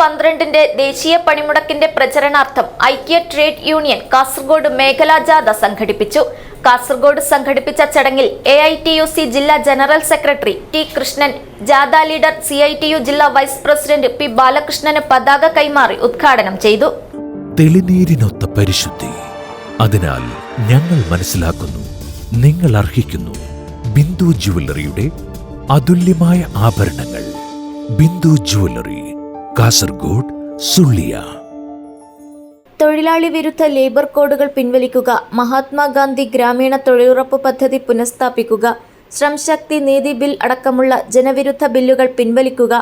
പന്ത്രണ്ടിന്റെ ദേശീയ പണിമുടക്കിന്റെ പ്രചരണാർത്ഥം ഐക്യ ട്രേഡ് യൂണിയൻ കാസർഗോഡ് മേഖലാ ജാഥ സംഘടിപ്പിച്ചു. കാസർഗോഡ് സംഘടിപ്പിച്ച ചടങ്ങിൽ A I T U C ജില്ലാ ജനറൽ സെക്രട്ടറി ടി കൃഷ്ണൻ ജാഥ leader C I T U ജില്ലാ വൈസ് പ്രസിഡന്റ് പി ബാലകൃഷ്ണന് പതാക കൈമാറി ഉദ്ഘാടനം ചെയ്തു. തെളിനീരിനൊത്ത പരിശുദ്ധി. അതിനാൽ ഞങ്ങൾ മനസ്സിലാക്കുന്നു നിങ്ങൾ അർഹിക്കുന്നു ബിന്ദു ജുവല്ലറിയുടെ അതുല്യമായ ആഭരണങ്ങൾ. ബിന്ദു ജുവല്ലറി കാസർഗോഡ് സുള്ളിയ. തൊഴിലാളി വിരുദ്ധ ലേബർ കോഡുകൾ പിൻവലിക്കുക മഹാത്മാഗാന്ധി ഗ്രാമീണ തൊഴിലുറപ്പ് പദ്ധതി പുനഃസ്ഥാപിക്കുക ശ്രംശക്തി നീതി ബിൽ അടക്കമുള്ള ജനവിരുദ്ധ ബില്ലുകൾ പിൻവലിക്കുക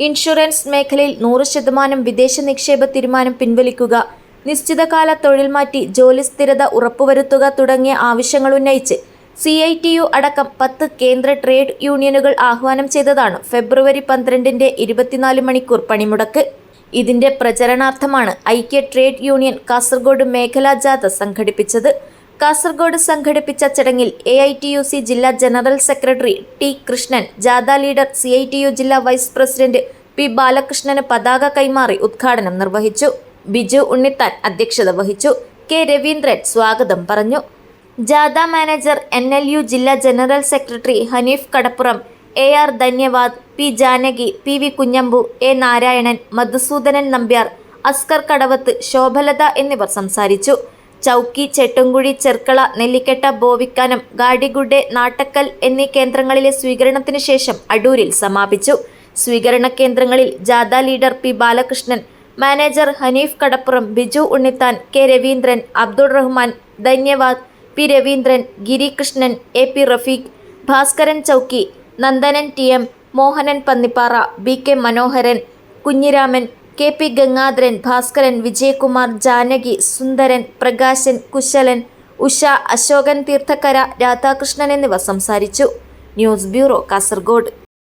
ഇൻഷുറൻസ് മേഖലയിൽ നൂറ് ശതമാനം വിദേശ നിക്ഷേപ തീരുമാനം പിൻവലിക്കുക നിശ്ചിതകാല തൊഴിൽ മാറ്റി ജോലി സ്ഥിരത ഉറപ്പുവരുത്തുക തുടങ്ങിയ ആവശ്യങ്ങൾ ഉന്നയിച്ച് സി ഐ ടി യു അടക്കം പത്ത് കേന്ദ്ര ട്രേഡ് യൂണിയനുകൾ ആഹ്വാനം ചെയ്തതാണ് ഫെബ്രുവരി പന്ത്രണ്ടിന്റെ ഇരുപത്തിനാല് മണിക്കൂർ പണിമുടക്ക്. ഇതിന്റെ പ്രചരണാർത്ഥമാണ് ഐക്യ ട്രേഡ് യൂണിയൻ കാസർഗോഡ് മേഖലാ ജാഥ സംഘടിപ്പിച്ചത്. കാസർഗോഡ് സംഘടിപ്പിച്ച ചടങ്ങിൽ A I T U C ജില്ലാ ജനറൽ സെക്രട്ടറി ടി കൃഷ്ണൻ ജാഥ leader C I T U ജില്ലാ വൈസ് പ്രസിഡന്റ് പി ബാലകൃഷ്ണന് പതാക കൈമാറി ഉദ്ഘാടനം നിർവഹിച്ചു. ബിജു ഉണ്ണിത്താൻ അധ്യക്ഷത വഹിച്ചു. കെ രവീന്ദ്രൻ സ്വാഗതം പറഞ്ഞു. ജാഥ മാനേജർ എൻ എൽ യു ജില്ലാ general secretary Haneef Kadappuram A R Dhanyavad P Janaki P V Kunhambu A Narayanan Madhusoodanan Nambiar Askar Kadavath Shobhalatha എന്നിവർ സംസാരിച്ചു. ചൗക്കി ചെട്ടുംകുഴി ചെർക്കള നെല്ലിക്കെട്ട ബോവിക്കാനം ഗാഡിഗുഡെ നാട്ടക്കൽ എന്നീ കേന്ദ്രങ്ങളിലെ സ്വീകരണത്തിന് ശേഷം അടൂരിൽ സമാപിച്ചു. സ്വീകരണ കേന്ദ്രങ്ങളിൽ ജാഥ leader P Balakrishnan manager Haneef Kadappuram Biju Unnithan K Raveendran Abdul Rahman Dhanyavad P Raveendran Girikrishnan A P Rafeeq Bhaskaran Chowki Nandanan T M Mohanan Pannippara B K Manoharan Kunhiraman K P Gangadharan Bhaskaran Vijayakumar Janaki Sundaran Prakashan Kushalan Usha Ashokan Theerthakkara Radhakrishnan എന്നിവ സംസാരിച്ചു. News bureau Kasaragod.